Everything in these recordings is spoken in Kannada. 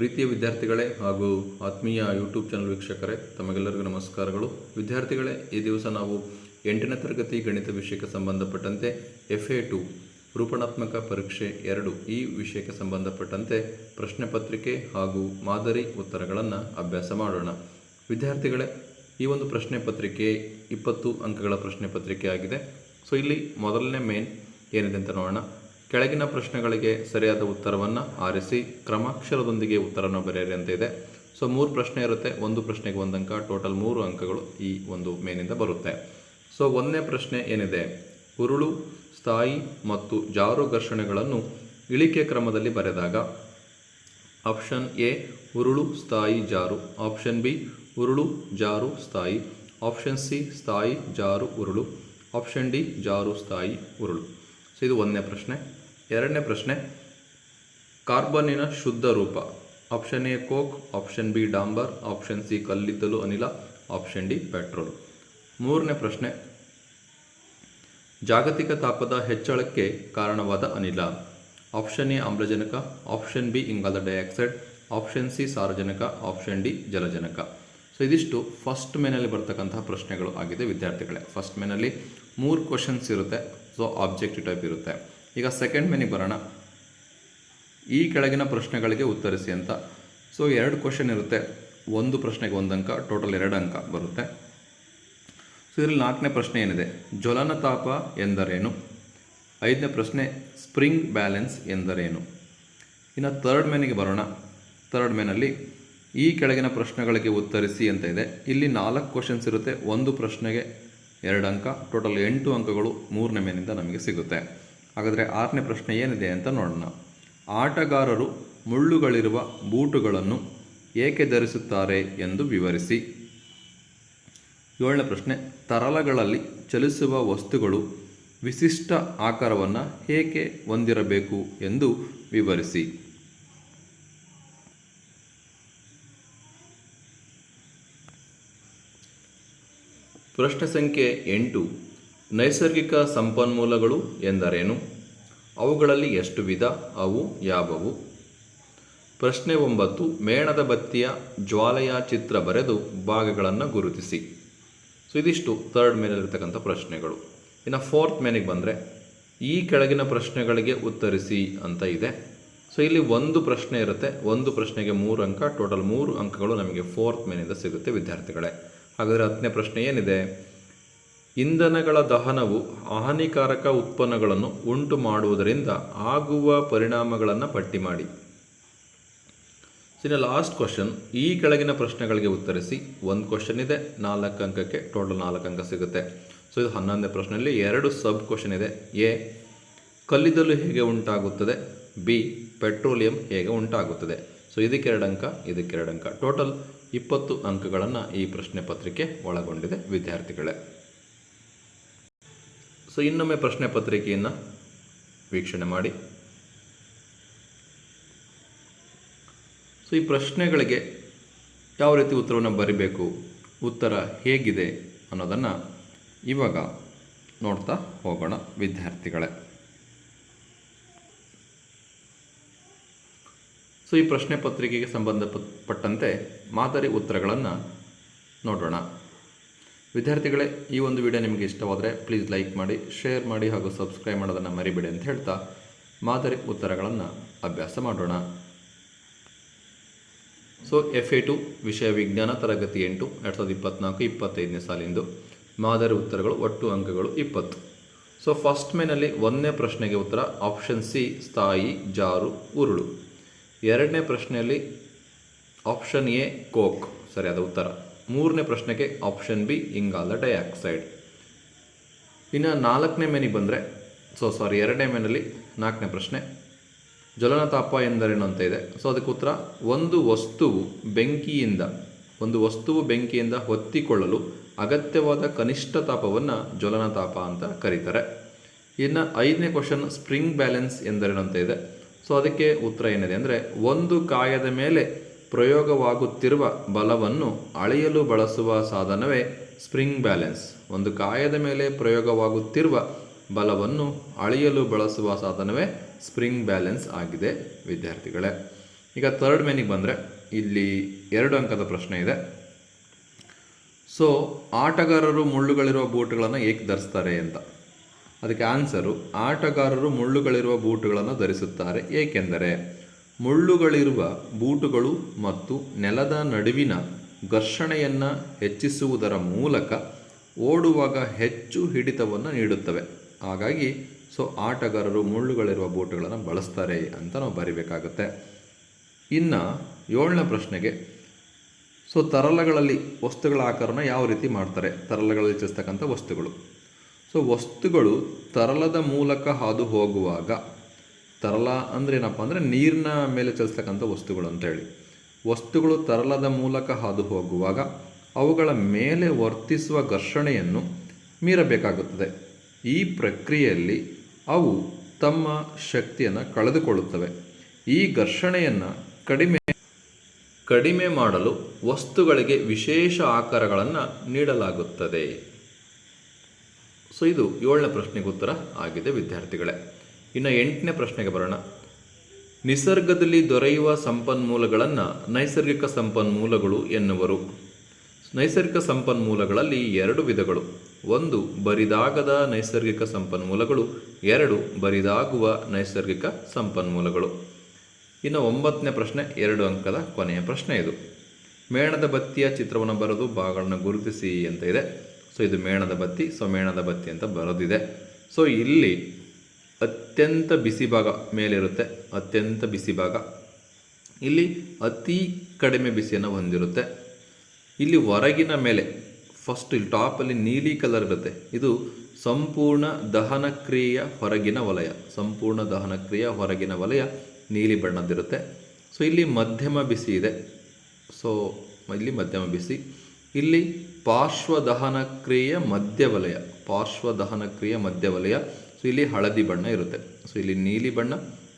ಪ್ರೀತಿಯ ವಿದ್ಯಾರ್ಥಿಗಳೇ ಹಾಗೂ ಆತ್ಮೀಯ ಯೂಟ್ಯೂಬ್ ಚಾನಲ್ ವೀಕ್ಷಕರೇ, ತಮಗೆಲ್ಲರಿಗೂ ನಮಸ್ಕಾರಗಳು. ವಿದ್ಯಾರ್ಥಿಗಳೇ, ಈ ದಿವಸ ನಾವು ಎಂಟನೇ ತರಗತಿ ಗಣಿತ ವಿಷಯಕ್ಕೆ ಸಂಬಂಧಪಟ್ಟಂತೆ ಎಫ್ ಎ ಟು ರೂಪಣಾತ್ಮಕ ಪರೀಕ್ಷೆ ಎರಡು ಈ ವಿಷಯಕ್ಕೆ ಸಂಬಂಧಪಟ್ಟಂತೆ ಪ್ರಶ್ನೆ ಪತ್ರಿಕೆ ಹಾಗೂ ಮಾದರಿ ಉತ್ತರಗಳನ್ನು ಅಭ್ಯಾಸ ಮಾಡೋಣ. ವಿದ್ಯಾರ್ಥಿಗಳೇ, ಈ ಒಂದು ಪ್ರಶ್ನೆ ಪತ್ರಿಕೆ ಇಪ್ಪತ್ತು ಅಂಕಗಳ ಪ್ರಶ್ನೆ ಪತ್ರಿಕೆ ಆಗಿದೆ. ಸೊ ಇಲ್ಲಿ ಮೊದಲನೇ ಮೇನ್ ಏನಿದೆ ಅಂತ ನೋಡೋಣ. ಕೆಳಗಿನ ಪ್ರಶ್ನೆಗಳಿಗೆ ಸರಿಯಾದ ಉತ್ತರವನ್ನು ಆರಿಸಿ ಕ್ರಮಾಕ್ಷರದೊಂದಿಗೆ ಉತ್ತರವನ್ನು ಬರೆಯಿರಿ ಅಂತ ಇದೆ. ಸೊ ಮೂರು ಪ್ರಶ್ನೆ ಇರುತ್ತೆ, ಒಂದು ಪ್ರಶ್ನೆಗೆ ಒಂದು ಅಂಕ ಟೋಟಲ್ ಮೂರು ಅಂಕಗಳು ಈ ಒಂದು ಮೇನಿಂದ ಬರುತ್ತೆ. ಸೊ ಒಂದನೇ ಪ್ರಶ್ನೆ ಏನಿದೆ? ಉರುಳು, ಸ್ಥಾಯಿ ಮತ್ತು ಜಾರು ಘರ್ಷಣೆಗಳನ್ನು ಇಳಿಕೆ ಕ್ರಮದಲ್ಲಿ ಬರೆದಾಗ ಆಪ್ಷನ್ ಎ ಉರುಳು, ಸ್ಥಾಯಿ, ಜಾರು. ಆಪ್ಷನ್ ಬಿ ಉರುಳು, ಜಾರು, ಸ್ಥಾಯಿ. ಆಪ್ಷನ್ ಸಿ ಸ್ಥಾಯಿ, ಜಾರು, ಉರುಳು. ಆಪ್ಷನ್ ಡಿ ಜಾರು, ಸ್ಥಾಯಿ, ಉರುಳು. ಸೊ ಇದು ಒಂದನೇ ಪ್ರಶ್ನೆ. ಎರಡನೇ ಪ್ರಶ್ನೆ ಕಾರ್ಬನ್ನಿನ ಶುದ್ಧ ರೂಪ option A coke option B ಡಾಂಬರ್ option C ಕಲ್ಲಿದ್ದಲು ಅನಿಲ ಆಪ್ಷನ್ ಡಿ ಪೆಟ್ರೋಲ್ ಮೂರನೇ ಪ್ರಶ್ನೆ, ಜಾಗತಿಕ ತಾಪದ ಹೆಚ್ಚಳಕ್ಕೆ ಕಾರಣವಾದ ಅನಿಲ ಆಪ್ಷನ್ ಎ ಆಮ್ಲಜನಕ ಆಪ್ಷನ್ ಬಿ ಇಂಗಾಲ ಡೈಆಕ್ಸೈಡ್ ಆಪ್ಷನ್ ಸಿ ಸಾರಜನಕ ಆಪ್ಷನ್ ಡಿ ಜಲಜನಕ. ಸೊ ಇದಿಷ್ಟು ಫಸ್ಟ್ ಮೇನಲ್ಲಿ ಬರ್ತಕ್ಕಂತಹ ಪ್ರಶ್ನೆಗಳು ಆಗಿದೆ ವಿದ್ಯಾರ್ಥಿಗಳೇ. ಫಸ್ಟ್ ಮೇನಲ್ಲಿ ಮೂರು ಕ್ವಶನ್ಸ್ ಇರುತ್ತೆ. ಸೊ ಆಬ್ಜೆಕ್ಟಿವ್ ಟೈಪ್ ಇರುತ್ತೆ. ಈಗ ಸೆಕೆಂಡ್ ಮೇನಿಗೆ ಬರೋಣ. ಈ ಕೆಳಗಿನ ಪ್ರಶ್ನೆಗಳಿಗೆ ಉತ್ತರಿಸಿ ಅಂತ. ಸೊ ಎರಡು ಕ್ವಶನ್ ಇರುತ್ತೆ. ಒಂದು ಪ್ರಶ್ನೆಗೆ ಒಂದು ಅಂಕ ಟೋಟಲ್ ಎರಡು ಅಂಕ ಬರುತ್ತೆ. ಸೊ ಇದರಲ್ಲಿ ನಾಲ್ಕನೇ ಪ್ರಶ್ನೆ ಏನಿದೆ? ಜ್ವಲನ ತಾಪ ಎಂದರೇನು? ಐದನೇ ಪ್ರಶ್ನೆ ಸ್ಪ್ರಿಂಗ್ ಬ್ಯಾಲೆನ್ಸ್ ಎಂದರೇನು? ಇನ್ನು ಥರ್ಡ್ ಮೇನಿಗೆ ಬರೋಣ. ಥರ್ಡ್ ಮೆನಲ್ಲಿ ಈ ಕೆಳಗಿನ ಪ್ರಶ್ನೆಗಳಿಗೆ ಉತ್ತರಿಸಿ ಅಂತ ಇದೆ. ಇಲ್ಲಿ ನಾಲ್ಕು ಕ್ವಶನ್ಸ್ ಇರುತ್ತೆ. ಒಂದು ಪ್ರಶ್ನೆಗೆ ಎರಡು ಅಂಕ ಟೋಟಲ್ ಎಂಟು ಅಂಕಗಳು ಮೂರನೇ ಮೇನಿಂದ ನಮಗೆ ಸಿಗುತ್ತೆ. ಹಾಗಾದರೆ ಆರನೇ ಪ್ರಶ್ನೆ ಏನಿದೆ ಅಂತ ನೋಡೋಣ. ಆಟಗಾರರು ಮುಳ್ಳುಗಳಿರುವ ಬೂಟುಗಳನ್ನು ಏಕೆ ಧರಿಸುತ್ತಾರೆ ಎಂದು ವಿವರಿಸಿ. ಏಳನೇ ಪ್ರಶ್ನೆ, ತರಲಗಳಲ್ಲಿ ಚಲಿಸುವ ವಸ್ತುಗಳು ವಿಶಿಷ್ಟ ಆಕಾರವನ್ನು ಏಕೆ ಹೊಂದಿರಬೇಕು ಎಂದು ವಿವರಿಸಿ. ಪ್ರಶ್ನೆ ಸಂಖ್ಯೆ ಎಂಟು ನೈಸರ್ಗಿಕ ಸಂಪನ್ಮೂಲಗಳು ಎಂದರೇನು? ಅವುಗಳಲ್ಲಿ ಎಷ್ಟು ವಿಧ? ಅವು ಯಾವುವು? ಪ್ರಶ್ನೆ ಒಂಬತ್ತು, ಮೇಣದ ಬತ್ತಿಯ ಜ್ವಾಲೆಯ ಚಿತ್ರ ಬರೆದು ಭಾಗಗಳನ್ನು ಗುರುತಿಸಿ. ಸೊ ಇದಿಷ್ಟು ಥರ್ಡ್ ಮೇನಲ್ಲಿರ್ತಕ್ಕಂಥ ಪ್ರಶ್ನೆಗಳು. ಇನ್ನು ಫೋರ್ತ್ ಮೇನಿಗೆ ಬಂದರೆ, ಈ ಕೆಳಗಿನ ಪ್ರಶ್ನೆಗಳಿಗೆ ಉತ್ತರಿಸಿ ಅಂತ ಇದೆ. ಸೊ ಇಲ್ಲಿ ಒಂದು ಪ್ರಶ್ನೆ ಇರುತ್ತೆ. ಒಂದು ಪ್ರಶ್ನೆಗೆ ಮೂರು ಅಂಕ ಟೋಟಲ್ ಮೂರು ಅಂಕಗಳು ನಮಗೆ ಫೋರ್ತ್ ಮೇನಿಂದ ಸಿಗುತ್ತೆ, ವಿದ್ಯಾರ್ಥಿಗಳೇ. ಹಾಗಾದರೆ ಹತ್ತನೇ ಪ್ರಶ್ನೆ ಏನಿದೆ? ಇಂಧನಗಳ ದಹನವು ಹಾನಿಕಾರಕ ಉತ್ಪನ್ನಗಳನ್ನು ಉಂಟು ಮಾಡುವುದರಿಂದ ಆಗುವ ಪರಿಣಾಮಗಳನ್ನು ಪಟ್ಟಿ ಮಾಡಿ. ಇನ್ನು ಲಾಸ್ಟ್ ಕ್ವಶನ್ ಈ ಕೆಳಗಿನ ಪ್ರಶ್ನೆಗಳಿಗೆ ಉತ್ತರಿಸಿ. ಒಂದು ಕ್ವಶನ್ ಇದೆ, ನಾಲ್ಕು ಅಂಕಕ್ಕೆ ಟೋಟಲ್ ನಾಲ್ಕು ಅಂಕ ಸಿಗುತ್ತೆ. ಸೊ ಇದು ಹನ್ನೊಂದನೇ ಪ್ರಶ್ನೆಯಲ್ಲಿ ಎರಡು ಸಬ್ ಕ್ವಶನ್ ಇದೆ. ಎ, ಕಲ್ಲಿದ್ದಲು ಹೇಗೆ ಉಂಟಾಗುತ್ತದೆ? ಬಿ, ಪೆಟ್ರೋಲಿಯಂ ಹೇಗೆ ಉಂಟಾಗುತ್ತದೆ? ಸೊ ಇದಕ್ಕೆ ಎರಡು ಅಂಕ, ಇದಕ್ಕೆ ಎರಡು ಅಂಕ. ಟೋಟಲ್ ಇಪ್ಪತ್ತು ಅಂಕಗಳನ್ನು ಈ ಪ್ರಶ್ನೆ ಪತ್ರಿಕೆ ಒಳಗೊಂಡಿದೆ, ವಿದ್ಯಾರ್ಥಿಗಳೇ. ಸೊ ಇನ್ನೊಮ್ಮೆ ಪ್ರಶ್ನೆ ಪತ್ರಿಕೆಯನ್ನು ವೀಕ್ಷಣೆ ಮಾಡಿ. ಸೊ ಈ ಪ್ರಶ್ನೆಗಳಿಗೆ ಯಾವ ರೀತಿ ಉತ್ತರವನ್ನು ಬರಿಬೇಕು, ಉತ್ತರ ಹೇಗಿದೆ ಅನ್ನೋದನ್ನು ಇವಾಗ ನೋಡ್ತಾ ಹೋಗೋಣ ವಿದ್ಯಾರ್ಥಿಗಳೇ. ಸೊ ಈ ಪ್ರಶ್ನೆ ಪತ್ರಿಕೆಗೆ ಸಂಬಂಧಪಟ್ಟಂತೆ ಮಾದರಿ ಉತ್ತರಗಳನ್ನು ನೋಡೋಣ. ವಿದ್ಯಾರ್ಥಿಗಳೇ, ಈ ಒಂದು ವಿಡಿಯೋ ನಿಮಗೆ ಇಷ್ಟವಾದರೆ ಪ್ಲೀಸ್ ಲೈಕ್ ಮಾಡಿ ಶೇರ್ ಮಾಡಿ ಹಾಗೂ ಸಬ್ಸ್ಕ್ರೈಬ್ ಮಾಡೋದನ್ನು ಮರಿಬೇಡಿ ಅಂತ ಹೇಳ್ತಾ ಮಾದರಿ ಉತ್ತರಗಳನ್ನು ಅಭ್ಯಾಸ ಮಾಡೋಣ. ಸೊ ಎಫ್ ಎ ಟು ವಿಷಯ ವಿಜ್ಞಾನ, ತರಗತಿ ಎಂಟು, ಎರಡು ಸಾವಿರದ ಇಪ್ಪತ್ತ್ನಾಲ್ಕು ಇಪ್ಪತ್ತೈದನೇ ಸಾಲಿಂದು ಮಾದರಿ ಉತ್ತರಗಳು, ಒಟ್ಟು ಅಂಕಗಳು ಇಪ್ಪತ್ತು. ಸೊ ಫಸ್ಟ್ ಮೇನಲ್ಲಿ ಒಂದನೇ ಪ್ರಶ್ನೆಗೆ ಉತ್ತರ ಆಪ್ಷನ್ ಸಿ ಸ್ಥಾಯಿ, ಜಾರು, ಉರುಳು. ಎರಡನೇ ಪ್ರಶ್ನೆಯಲ್ಲಿ ಆಪ್ಷನ್ ಎ ಕೋಕ್ ಸರಿಯಾದ ಉತ್ತರ. ಮೂರನೇ ಪ್ರಶ್ನೆಗೆ ಆಪ್ಷನ್ ಬಿ ಇಂಗಾಲ ಡೈಆಕ್ಸೈಡ್ ಇನ್ನು ನಾಲ್ಕನೇ ಮೇನಿಗೆ ಬಂದರೆ ಸೊ ಸಾರಿ ಎರಡನೇ ಮೇನಲ್ಲಿ ನಾಲ್ಕನೇ ಪ್ರಶ್ನೆ. ಜ್ವಲನ ತಾಪ ಎಂದರೇನು ಅಂತ ಇದೆ. ಸೊ ಅದಕ್ಕೆ ಉತ್ತರ, ಒಂದು ವಸ್ತುವು ಬೆಂಕಿಯಿಂದ, ಒಂದು ವಸ್ತುವು ಬೆಂಕಿಯಿಂದ ಹೊತ್ತಿಕೊಳ್ಳಲು ಅಗತ್ಯವಾದ ಕನಿಷ್ಠ ತಾಪವನ್ನು ಜ್ವಲನ ತಾಪ ಅಂತ ಕರೀತಾರೆ. ಇನ್ನು ಐದನೇ ಕ್ವಶನ್ ಸ್ಪ್ರಿಂಗ್ ಬ್ಯಾಲೆನ್ಸ್ ಎಂದರೇನು ಅಂತ ಇದೆ. ಸೊ ಅದಕ್ಕೆ ಉತ್ತರ ಏನಿದೆ ಅಂದರೆ, ಒಂದು ಕಾಯದ ಮೇಲೆ ಪ್ರಯೋಗವಾಗುತ್ತಿರುವ ಬಲವನ್ನು ಅಳೆಯಲು ಬಳಸುವ ಸಾಧನವೇ ಸ್ಪ್ರಿಂಗ್ ಬ್ಯಾಲೆನ್ಸ್. ಒಂದು ಕಾಯದ ಮೇಲೆ ಪ್ರಯೋಗವಾಗುತ್ತಿರುವ ಬಲವನ್ನು ಅಳೆಯಲು ಬಳಸುವ ಸಾಧನವೇ ಸ್ಪ್ರಿಂಗ್ ಬ್ಯಾಲೆನ್ಸ್ ಆಗಿದೆ, ವಿದ್ಯಾರ್ಥಿಗಳೇ. ಈಗ ಥರ್ಡ್ ಮೇನಿಗೆ ಬಂದರೆ ಇಲ್ಲಿ ಎರಡು ಅಂಕದ ಪ್ರಶ್ನೆ ಇದೆ. ಸೊ ಆಟಗಾರರು ಮುಳ್ಳುಗಳಿರುವ ಬೂಟುಗಳನ್ನು ಏಕೆ ಧರಿಸ್ತಾರೆ ಅಂತ. ಅದಕ್ಕೆ ಆನ್ಸರು ಆಟಗಾರರು ಮುಳ್ಳುಗಳಿರುವ ಬೂಟುಗಳನ್ನು ಧರಿಸುತ್ತಾರೆ ಏಕೆಂದರೆ ಮುಳ್ಳುಗಳಿರುವ ಬೂಟುಗಳು ಮತ್ತು ನೆಲದ ನಡುವಿನ ಘರ್ಷಣೆಯನ್ನು ಹೆಚ್ಚಿಸುವುದರ ಮೂಲಕ ಓಡುವಾಗ ಹೆಚ್ಚು ಹಿಡಿತವನ್ನು ನೀಡುತ್ತವೆ. ಹಾಗಾಗಿ, ಸೊ ಆಟಗಾರರು ಮುಳ್ಳುಗಳಿರುವ ಬೂಟುಗಳನ್ನು ಬಳಸ್ತಾರೆ ಅಂತ ನಾವು ಬರಿಬೇಕಾಗುತ್ತೆ. ಇನ್ನು ಏಳನೇ ಪ್ರಶ್ನೆಗೆ, ಸೊ ತರಲಗಳಲ್ಲಿ ವಸ್ತುಗಳ ಆಕಾರನ ಯಾವ ರೀತಿ ಮಾಡ್ತಾರೆ? ತರಲಗಳಲ್ಲಿ ಹೆಚ್ಚಿಸ್ತಕ್ಕಂಥ ವಸ್ತುಗಳು. ಸೊ ವಸ್ತುಗಳು ತರಲದ ಮೂಲಕ ಹಾದು ಹೋಗುವಾಗ ತರಲ ಅಂದರೆ ಏನಪ್ಪ ಅಂದರೆ ನೀರಿನ ಮೇಲೆ ಚಲಿಸ್ತಕ್ಕಂಥ ವಸ್ತುಗಳು ಅಂತ ಹೇಳಿ. ವಸ್ತುಗಳು ತರಲದ ಮೂಲಕ ಹಾದು ಹೋಗುವಾಗ ಅವುಗಳ ಮೇಲೆ ವರ್ತಿಸುವ ಘರ್ಷಣೆಯನ್ನು ಮೀರಬೇಕಾಗುತ್ತದೆ. ಈ ಪ್ರಕ್ರಿಯೆಯಲ್ಲಿ ಅವು ತಮ್ಮ ಶಕ್ತಿಯನ್ನು ಕಳೆದುಕೊಳ್ಳುತ್ತವೆ. ಈ ಘರ್ಷಣೆಯನ್ನು ಕಡಿಮೆ ಕಡಿಮೆ ಮಾಡಲು ವಸ್ತುಗಳಿಗೆ ವಿಶೇಷ ಆಕಾರಗಳನ್ನು ನೀಡಲಾಗುತ್ತದೆ. ಸೊ, ಇದು ಏಳನೇ ಪ್ರಶ್ನೆಗೆ ಉತ್ತರ ಆಗಿದೆ, ವಿದ್ಯಾರ್ಥಿಗಳೇ. ಇನ್ನು ಎಂಟನೇ ಪ್ರಶ್ನೆಗೆ ಬರೋಣ. ನಿಸರ್ಗದಲ್ಲಿ ದೊರೆಯುವ ಸಂಪನ್ಮೂಲಗಳನ್ನು ನೈಸರ್ಗಿಕ ಸಂಪನ್ಮೂಲಗಳು ಎನ್ನುವರು. ನೈಸರ್ಗಿಕ ಸಂಪನ್ಮೂಲಗಳಲ್ಲಿ ಎರಡು ವಿಧಗಳು. ಒಂದು ಬರಿದಾಗದ ನೈಸರ್ಗಿಕ ಸಂಪನ್ಮೂಲಗಳು, ಎರಡು ಬರಿದಾಗುವ ನೈಸರ್ಗಿಕ ಸಂಪನ್ಮೂಲಗಳು. ಇನ್ನು ಒಂಬತ್ತನೇ ಪ್ರಶ್ನೆ, ಎರಡು ಅಂಕದ ಕೊನೆಯ ಪ್ರಶ್ನೆ ಇದು. ಮೇಣದ ಬತ್ತಿಯ ಚಿತ್ರವನ್ನು ಬರೆದು ಭಾಗಗಳನ್ನು ಗುರುತಿಸಿ ಅಂತ ಇದೆ. ಸೊ, ಇದು ಮೇಣದ ಬತ್ತಿ, ಸೊ ಮೇಣದ ಬತ್ತಿ ಅಂತ ಬರೆದಿದೆ. ಸೊ, ಇಲ್ಲಿ ಅತ್ಯಂತ ಬಿಸಿ ಭಾಗ ಮೇಲಿರುತ್ತೆ, ಅತ್ಯಂತ ಬಿಸಿ ಭಾಗ. ಇಲ್ಲಿ ಅತಿ ಕಡಿಮೆ ಬಿಸಿಯನ್ನು ಹೊಂದಿರುತ್ತೆ. ಇಲ್ಲಿ ಹೊರಗಿನ ಮೇಲೆ ಫಸ್ಟ್ ಇಲ್ಲಿ ಟಾಪಲ್ಲಿ ನೀಲಿ ಕಲರ್ ಇರುತ್ತೆ. ಇದು ಸಂಪೂರ್ಣ ದಹನ ಕ್ರಿಯೆಯ ಹೊರಗಿನ ವಲಯ, ಸಂಪೂರ್ಣ ದಹನ ಕ್ರಿಯೆಯ ಹೊರಗಿನ ವಲಯ ನೀಲಿ ಬಣ್ಣದ್ದಿರುತ್ತೆ. ಸೊ ಇಲ್ಲಿ ಮಧ್ಯಮ ಬಿಸಿ ಇದೆ. ಸೊ ಇಲ್ಲಿ ಮಧ್ಯಮ ಬಿಸಿ. ಇಲ್ಲಿ ಪಾರ್ಶ್ವ ದಹನ ಕ್ರಿಯೆಯ ಮಧ್ಯ ವಲಯ ಪಾರ್ಶ್ವ ದಹನ ಮಧ್ಯವಲಯ. ಮಧ್ಯ ವಲಯ ಸೊ ಇಲ್ಲಿ ಹಳದಿ ಬಣ್ಣ ಇರುತ್ತೆ. ಸೊ ಇಲ್ಲಿ ನೀಲಿ ಬಣ್ಣ,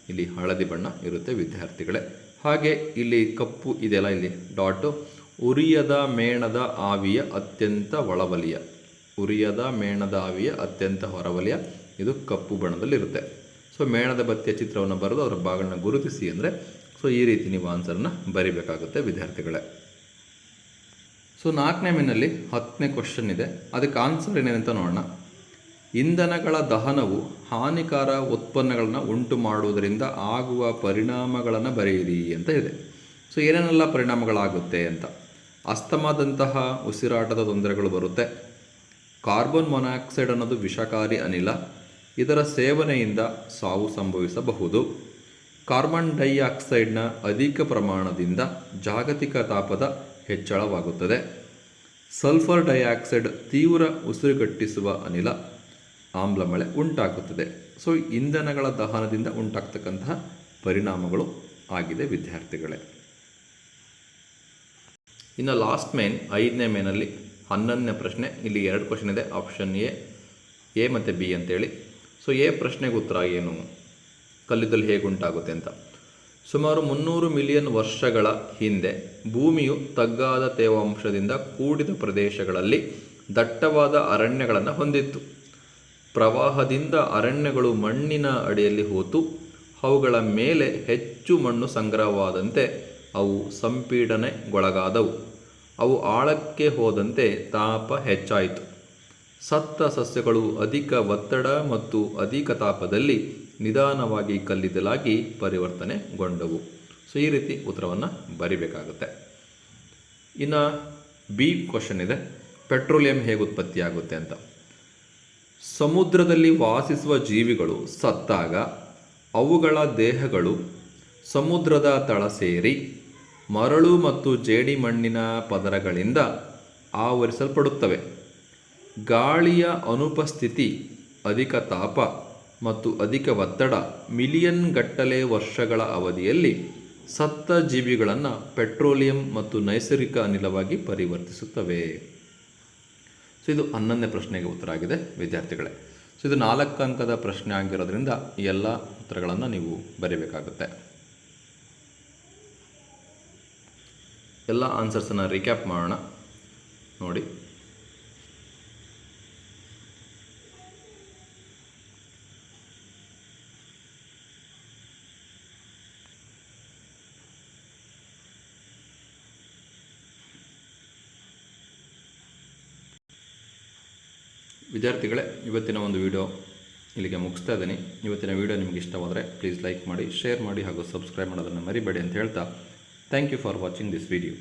ಇಲ್ಲಿ ಹಳದಿ ಬಣ್ಣ ಇರುತ್ತೆ ವಿದ್ಯಾರ್ಥಿಗಳೇ. ಹಾಗೆ ಇಲ್ಲಿ ಕಪ್ಪು ಇದೆಯಲ್ಲ ಇಲ್ಲಿ ಡಾಟು. ಉರಿಯದ ಮೇಣದ ಆವಿಯ ಅತ್ಯಂತ ಒಳವಲಿಯ. ಉರಿಯದ ಮೇಣದ ಆವಿಯ ಅತ್ಯಂತ ಹೊರವಲಯ. ಇದು ಕಪ್ಪು ಬಣ್ಣದಲ್ಲಿರುತ್ತೆ. ಸೊ ಮೇಣದ ಬತ್ತಿಯ ಚಿತ್ರವನ್ನು ಬರೆದು ಅದರ ಭಾಗಗಳನ್ನ ಗುರುತಿಸಿ ಅಂದರೆ ಸೊ ಈ ರೀತಿ ನೀವು ಆನ್ಸರನ್ನು ಬರಿಬೇಕಾಗುತ್ತೆ ವಿದ್ಯಾರ್ಥಿಗಳೇ. ಸೊ ನಾಲ್ಕನೇ ಮೇನಲ್ಲಿ ಹತ್ತನೇ ಕ್ವಶನ್ ಇದೆ. ಅದಕ್ಕೆ ಆನ್ಸರ್ ಏನೇನಂತ ನೋಡೋಣ. ಇಂಧನಗಳ ದಹನವು ಹಾನಿಕಾರ ಉತ್ಪನ್ನಗಳನ್ನು ಉಂಟು ಮಾಡುವುದರಿಂದ ಆಗುವ ಪರಿಣಾಮಗಳನ್ನು ಬರೆಯಿರಿ ಅಂತ ಇದೆ. ಸೊ ಏನೇನೆಲ್ಲ ಪರಿಣಾಮಗಳಾಗುತ್ತೆ ಅಂತ. ಅಸ್ತಮಾದಂತಹ ಉಸಿರಾಟದ ತೊಂದರೆಗಳು ಬರುತ್ತೆ. ಕಾರ್ಬನ್ ಮೊನಾಕ್ಸೈಡ್ ಅನ್ನೋದು ವಿಷಕಾರಿ ಅನಿಲ. ಇದರ ಸೇವನೆಯಿಂದ ಸಾವು ಸಂಭವಿಸಬಹುದು. ಕಾರ್ಬನ್ ಡೈಆಕ್ಸೈಡ್ನ ಅಧಿಕ ಪ್ರಮಾಣದಿಂದ ಜಾಗತಿಕ ತಾಪದ ಹೆಚ್ಚಳವಾಗುತ್ತದೆ. ಸಲ್ಫರ್ ಡೈಆಕ್ಸೈಡ್ ತೀವ್ರ ಉಸಿರುಗಟ್ಟಿಸುವ ಅನಿಲ ಆಮ್ಲಮಳೆ ಉಂಟಾಗುತ್ತದೆ ಸೊ, ಇಂಧನಗಳ ದಹನದಿಂದ ಉಂಟಾಗ್ತಕ್ಕಂತಹ ಪರಿಣಾಮಗಳು ಆಗಿದೆ ವಿದ್ಯಾರ್ಥಿಗಳೇ. ಇನ್ನು ಲಾಸ್ಟ್ ಮೇನ್, ಐದನೇ ಮೇನಲ್ಲಿ ಹನ್ನೊಂದನೇ ಪ್ರಶ್ನೆ. ಇಲ್ಲಿ ಎರಡು ಕ್ವಶನ್ ಇದೆ. ಆಪ್ಷನ್ ಎ ಎ ಮತ್ತು ಬಿ ಅಂತೇಳಿ. ಸೊ, ಎ ಪ್ರಶ್ನೆಗೆ ಉತ್ತರ ಏನು? ಕಲ್ಲಿದ್ದಲು ಹೇಗೆ ಉಂಟಾಗುತ್ತೆ ಅಂತ. ಸುಮಾರು ಮುನ್ನೂರು ಮಿಲಿಯನ್ ವರ್ಷಗಳ ಹಿಂದೆ ಭೂಮಿಯು ತಗ್ಗಾದ ತೇವಾಂಶದಿಂದ ಕೂಡಿದ ಪ್ರದೇಶಗಳಲ್ಲಿ ದಟ್ಟವಾದ ಅರಣ್ಯಗಳನ್ನು ಹೊಂದಿತ್ತು. ಪ್ರವಾಹದಿಂದ ಅರಣ್ಯಗಳು ಮಣ್ಣಿನ ಅಡಿಯಲ್ಲಿ ಹೋತು, ಅವುಗಳ ಮೇಲೆ ಹೆಚ್ಚು ಮಣ್ಣು ಸಂಗ್ರಹವಾದಂತೆ ಅವು ಸಂಪೀಡನೆಗೊಳಗಾದವು. ಅವು ಆಳಕ್ಕೆ ಹೋದಂತೆ ತಾಪ ಹೆಚ್ಚಾಯಿತು. ಸತ್ತ ಸಸ್ಯಗಳು ಅಧಿಕ ಒತ್ತಡ ಮತ್ತು ಅಧಿಕ ತಾಪದಲ್ಲಿ ನಿಧಾನವಾಗಿ ಕಲ್ಲಿದ್ದಲಾಗಿ ಪರಿವರ್ತನೆಗೊಂಡವು. ಸೊ, ಈ ರೀತಿ ಉತ್ತರವನ್ನು ಬರಿಬೇಕಾಗುತ್ತೆ. ಇನ್ನು ಬಿ ಕ್ವಶನ್ ಇದೆ. ಪೆಟ್ರೋಲಿಯಂ ಹೇಗೆ ಉತ್ಪತ್ತಿಯಾಗುತ್ತೆ ಅಂತ. ಸಮುದ್ರದಲ್ಲಿ ವಾಸಿಸುವ ಜೀವಿಗಳು ಸತ್ತಾಗ ಅವುಗಳ ದೇಹಗಳು ಸಮುದ್ರದ ತಳ ಸೇರಿ ಮರಳು ಮತ್ತು ಜೇಡಿಮಣ್ಣಿನ ಪದರಗಳಿಂದ ಆವರಿಸಲ್ಪಡುತ್ತವೆ. ಗಾಳಿಯ ಅನುಪಸ್ಥಿತಿ, ಅಧಿಕ ತಾಪ ಮತ್ತು ಅಧಿಕ ಒತ್ತಡ ಮಿಲಿಯನ್ ಗಟ್ಟಲೆ ವರ್ಷಗಳ ಅವಧಿಯಲ್ಲಿ ಸತ್ತ ಜೀವಿಗಳನ್ನು ಪೆಟ್ರೋಲಿಯಂ ಮತ್ತು ನೈಸರ್ಗಿಕ ಅನಿಲವಾಗಿ ಪರಿವರ್ತಿಸುತ್ತವೆ. ಸೊ, ಇದು ಹನ್ನೊಂದನೇ ಪ್ರಶ್ನೆಗೆ ಉತ್ತರ ಆಗಿದೆ, ವಿದ್ಯಾರ್ಥಿಗಳೇ. ಸೊ, ಇದು ನಾಲ್ಕು ಅಂಕದ ಪ್ರಶ್ನೆ ಆಗಿರೋದ್ರಿಂದ ಎಲ್ಲ ಉತ್ತರಗಳನ್ನು ನೀವು ಬರೀಬೇಕಾಗುತ್ತೆ. ಎಲ್ಲ ಆನ್ಸರ್ಸನ್ನು ರೀಕ್ಯಾಪ್ ಮಾಡೋಣ. ನೋಡಿ. ವಿದ್ಯಾರ್ಥಿಗಳೇ, ಇವತ್ತಿನ ಒಂದು ವಿಡಿಯೋ ಇಲ್ಲಿಗೆ ಮುಗಿಸ್ತಾ ಇದ್ದೀನಿ. ಇವತ್ತಿನ ವಿಡಿಯೋ ನಿಮಗೆ ಇಷ್ಟವಾದರೆ ಪ್ಲೀಸ್ ಲೈಕ್ ಮಾಡಿ ಶೇರ್ ಮಾಡಿ ಹಾಗೂ ಸಬ್ಸ್ಕ್ರೈಬ್ ಮಾಡೋದನ್ನು ಮರಿಬೇಡಿ ಅಂತ ಹೇಳ್ತಾ thank you for watching this video